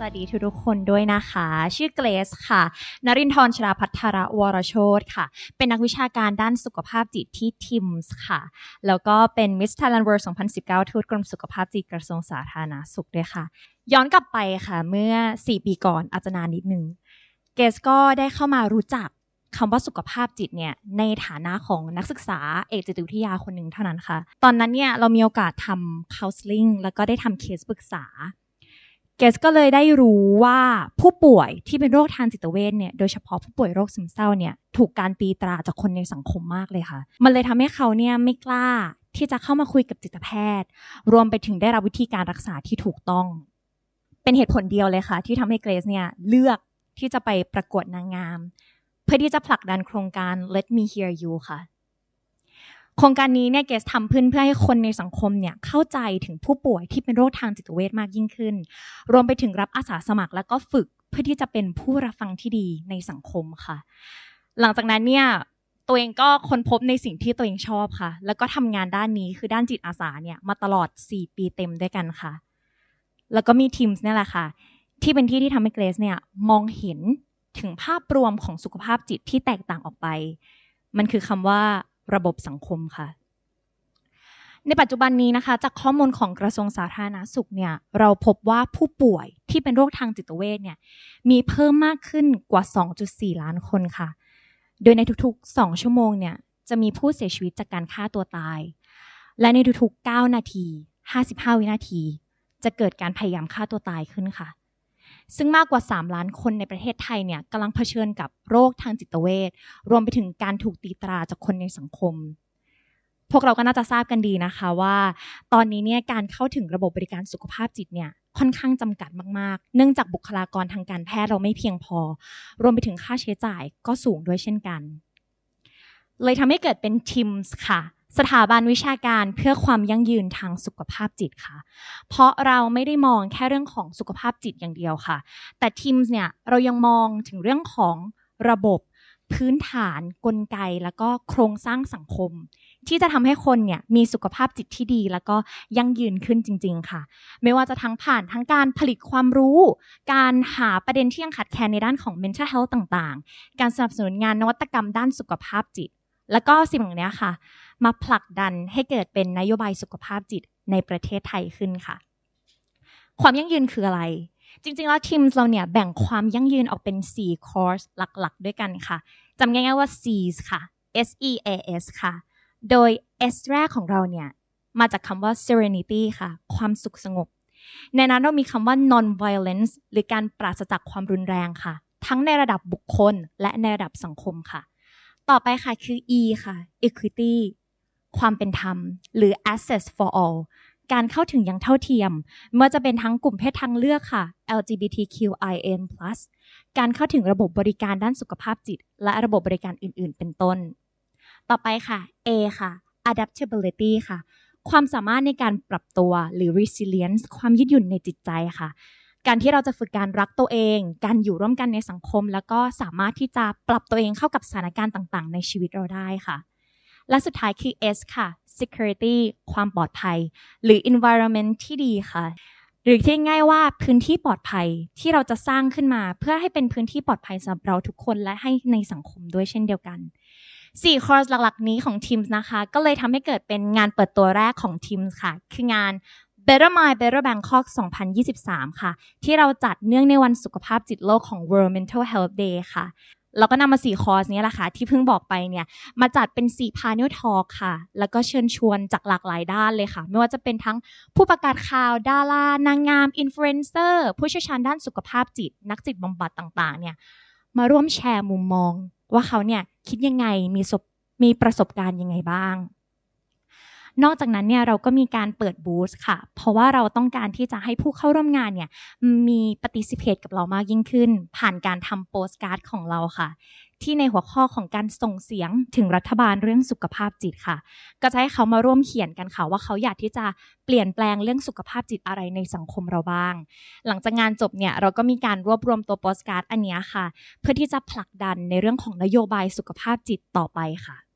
สวัสดีทุกคนด้วยนะคะ ชื่อเกรซค่ะ นรินทร์ชราพัฒระวรโชตค่ะ เป็นนักวิชาการด้านสุขภาพจิตที่ทิมส์ค่ะ แล้วก็เป็นมิส s ท h a i l a n d World 2019 ทูตกรมสุขภาพจิตกระทรวงสาธารณาสุขด้วยค่ะ ย้อนกลับไปค่ะ เมื่อ 4 ปีก่อนอาจจะนานนิดนึง เกสก็ได้เข้ามารู้จักคำว่าสุขภาพจิตเนี่ยในฐานะของนักศึกษาเอกจิตวิทยาคนหนึ่งเท่านั้นค่ะ ตอนนั้นเนี่ยเรามีโอกาสทำ counseling แล้วก็ได้ทำเคสปรึกษา เกสก็เลยได้รู้ว่าผู้ป่วยที่เป็นโรคทางจิตเวชเนี่ยโดยเฉพาะผู้ป่วยโรคซึมเศร้าเนี่ยถูกการตีตราจากคนในสังคมมากเลยค่ะ มันเลยทำให้เขาเนี่ยไม่กล้าที่จะเข้ามาคุยกับจิตแพทย์ รวมไปถึงได้รับวิธีการรักษาที่ถูกต้อง เป็นเหตุผลเดียวเลยค่ะ ที่ทำให้เกรซเนี่ยเลือกที่จะไปประกวดนางงาม เพื่อที่จะผลักดันโครงการ Let Me Hear You ค่ะ โครงการนี้เนี่ยเกสทำขึ้นเพื่อให้คนในสังคมเนี่ยเข้าใจถึงผู้ป่วยที่เป็นโรคทางจิตเวชมากยิ่งขึ้น รวมไปถึงรับอาสาสมัครแล้วก็ฝึกเพื่อที่จะเป็นผู้รับฟังที่ดีในสังคมค่ะ หลังจากนั้นเนี่ยตัวเองก็ค้นพบในสิ่งที่ตัวเองชอบค่ะ แล้วก็ทำงานด้านนี้คือด้านจิตอาสาเนี่ยมาตลอด 4 ปีเต็มด้วยกันค่ะ แล้วก็มีทีมเนี่แหละค่ะ ที่เป็นที่ที่ทำให้เกรซเนี่ยมองเห็นถึงภาพรวมของสุขภาพจิตที่แตกต่างออกไป มันคือคำว่า ระบบสังคมค่ะ ในปัจจุบันนี้นะคะ จากข้อมูลของกระทรวงสาธารณสุขเนี่ยเราพบว่าผู้ป่วยที่เป็นโรคทางจิตเวชเนี่ยมีเพิ่มมากขึ้นกว่า 2.4 ล้านคนค่ะ โดยในทุกๆ 2 ชั่วโมงเนี่ยจะมีผู้เสียชีวิตจากการฆ่าตัวตาย และในทุกๆ 9 นาที 55 วินาที จะเกิดการพยายามฆ่าตัวตายขึ้นค่ะ ซึ่งมากกว่า 3 ล้านคนในประเทศไทยเนี่ยกำลังเผชิญกับโรคทางจิตเวชรวมไปถึงการถูกตีตราจากคนในสังคม พวกเราก็น่าจะทราบกันดีนะคะว่า ตอนนี้เนี่ยการเข้าถึงระบบบริการสุขภาพจิตเนี่ยค่อนข้างจำกัดมาก ๆ เนื่องจากบุคลากรทางการแพทย์เราไม่เพียงพอ รวมไปถึงค่าใช้จ่ายก็สูงด้วยเช่นกัน เลยทำให้เกิดเป็นทีมส์ค่ะ สถาบันวิชาการเพื่อความยั่งยืนทางสุขภาพจิตค่ะ เพราะเราไม่ได้มองแค่เรื่องของสุขภาพจิตอย่างเดียวค่ะ แต่ทีมเนี่ยเรายังมองถึงเรื่องของระบบพื้นฐานกลไกแล้วก็โครงสร้างสังคม ที่จะทำให้คนเนี่ยมีสุขภาพจิตที่ดี แล้วก็ยั่งยืนขึ้นจริง ๆ ค่ะ ไม่ว่าจะทั้งผ่านทั้งการผลิตความรู้ การหาประเด็นที่ยังขาดแคลนในด้านของ mental health ต่าง ๆ การสนับสนุนงานนวัตกรรมด้านสุขภาพจิต แล้วก็สิ่งเหล่านี้ค่ะ มาผลักดันให้เกิดเป็นนโยบายสุขภาพจิตในประเทศไทยขึ้นค่ะ ความยั่งยืนคืออะไร จริงๆ แล้วทีมเราเนี่ยแบ่งความยั่งยืนออกเป็น 4 คอร์สหลักๆ ด้วยกันค่ะจำง่ายๆว่า C's ค่ะ S E A S ค่ะ โดย S แรกของเราเนี่ยมาจากคำว่า serenity ค่ะ ความสุขสงบ ในนั้นเรามีคำว่า non violence หรือการปราศจากความรุนแรงค่ะ ทั้งในระดับบุคคลและในระดับสังคมค่ะ ต่อไปค่ะคือ E ค่ะ equity ความเป็นธรรม หรือ access for all การเข้าถึงอย่างเท่าเทียมไม่ว่าจะเป็นทั้งกลุ่มเพศทางเลือกค่ะ LGBTQIN+ การเข้าถึงระบบบริการด้านสุขภาพจิต และระบบบริการอื่น ๆ เป็นต้น ต่อไปค่ะ A ค่ะ adaptability ค่ะ ความสามารถในการปรับตัวหรือ resilience ความยืดหยุ่นในจิตใจค่ะ การที่เราจะฝึกการรักตัวเอง การอยู่ร่วมกันในสังคม แล้วก็สามารถที่จะปรับตัวเองเข้ากับสถานการณ์ต่างๆ ในชีวิตเราได้ค่ะ และสุดท้ายคือ S ค่ะ security ความปลอดภัย หรือ environment ที่ดีค่ะ หรือที่ง่ายว่าพื้นที่ปลอดภัยที่เราจะสร้างขึ้นมา เพื่อให้เป็นพื้นที่ปลอดภัยสำหรับเราทุกคนและให้ในสังคมด้วยเช่นเดียวกัน4คอร์สหลักๆ นี้ของ Teams นะคะ ก็เลยทำให้เกิดเป็นงานเปิดตัวแรกของ Teams ค่ะ คืองาน Better Mind Better Bangkok 2023 ค่ะ ที่เราจัดเนื่องในวันสุขภาพจิตโลกของ World Mental Health Day ค่ะ เราก็นำมาสี่คอร์สนี้แหละค่ะ ที่เพิ่งบอกไปเนี่ย มาจัดเป็นสี่พาเนลทอกค่ะ แล้วก็เชิญชวนจากหลากหลายด้านเลยค่ะ ไม่ว่าจะเป็นทั้งผู้ประกาศข่าว ดารา นางงาม อินฟลูเอนเซอร์ ผู้เชี่ยวชาญด้านสุขภาพจิต นักจิตบำบัดต่างๆ เนี่ย มาร่วมแชร์มุมมอง ว่าเขาเนี่ยคิดยังไง มีมีประสบการณ์ยังไงบ้าง นอกจากนั้นเนี่ยเราก็มีการเปิดบูธค่ะ เพราะว่าเราต้องการที่จะให้ผู้เข้าร่วมงานเนี่ยมีปฏิสิเพตกับเรามากยิ่งขึ้น ผ่านการทำโปสการ์ดของเราค่ะที่ในหัวข้อของการส่งเสียงถึงรัฐบาลเรื่องสุขภาพจิตค่ะ ก็จะให้เขามาร่วมเขียนกันค่ะ ว่าเขาอยากที่จะเปลี่ยนแปลงเรื่องสุขภาพจิตอะไรในสังคมเราบ้าง หลังจากงานจบเนี่ยเราก็มีการรวบรวมตัวโปสการ์ดอันนี้ค่ะ เพื่อที่จะผลักดันในเรื่องของนโยบายสุขภาพจิตต่อไปค่ะ